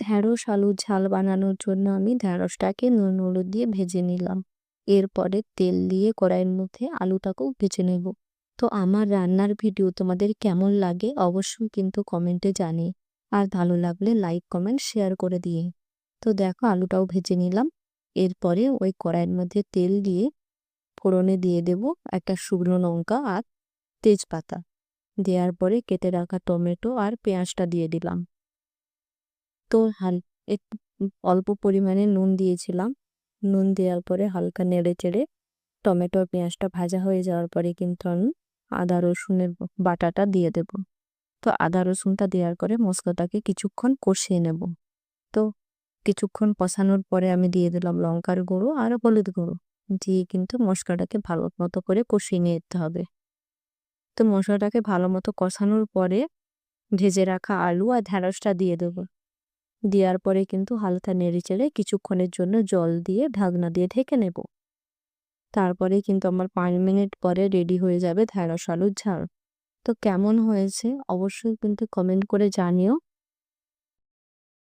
ঢ্যাঁড়স আলুর ঝাল বানানোর জন্য আমি ঢ্যাঁড়সটাকে নুন হলুদ দিয়ে ভেজে নিলাম। এরপরে তেল দিয়ে কড়াইয়ের মধ্যে আলুটাকেও ভেজে নেব। তো আমার রান্নার ভিডিও তোমাদের কেমন লাগে অবশ্যই কিন্তু কমেন্টে জানিয়ে আর ভালো লাগলে লাইক, কমেন্ট, শেয়ার করে দিয়ে তো দেখো আলুটাও ভেজে নিলাম। এরপরে ওই কড়াইয়ের মধ্যে তেল দিয়ে ফোড়নে দিয়ে দেব একটা শুকনো লঙ্কা আর তেজপাতা। দেওয়ার পরে কেটে রাখা টমেটো আর পেঁয়াজটা দিয়ে দিলাম। তো হাল অল্প পরিমাণে নুন দিয়েছিলাম। নুন দেওয়ার পরে হালকা নেড়ে চেড়ে টমেটো পেঁয়াজটা ভাজা হয়ে যাওয়ার পরে কিন্তু আমি আদা, রসুনের বাটাটা দিয়ে দেব। তো আদা, রসুনটা দেওয়ার পরে মশলাটাকে কিছুক্ষণ কষিয়ে নেব। তো কিছুক্ষণ কষানোর পরে আমি দিয়ে দিলাম লঙ্কার গুঁড়ো আর হলুদ গুঁড়ো। দিয়ে কিন্তু মশলাটাকে ভালো মতো করে কষিয়ে নিতে হবে। তো মশলাটাকে ভালো মতো কষানোর পরে ভেজে রাখা আলু আর ঢ্যাঁড়সটা দিয়ে দেবো। দেওয়ার পরে কিন্তু হালকা নেড়ে চেড়ে কিছুক্ষণের জন্য জল দিয়ে ঢাকনা দিয়ে ঢেকে নেব। তারপরে কিন্তু আমার পাঁচ মিনিট পরে রেডি হয়ে যাবে ঢ্যাঁড়স আলুর ঝাল। তো কেমন হয়েছে? অবশ্যই কিন্তু কমেন্ট করে জানিও।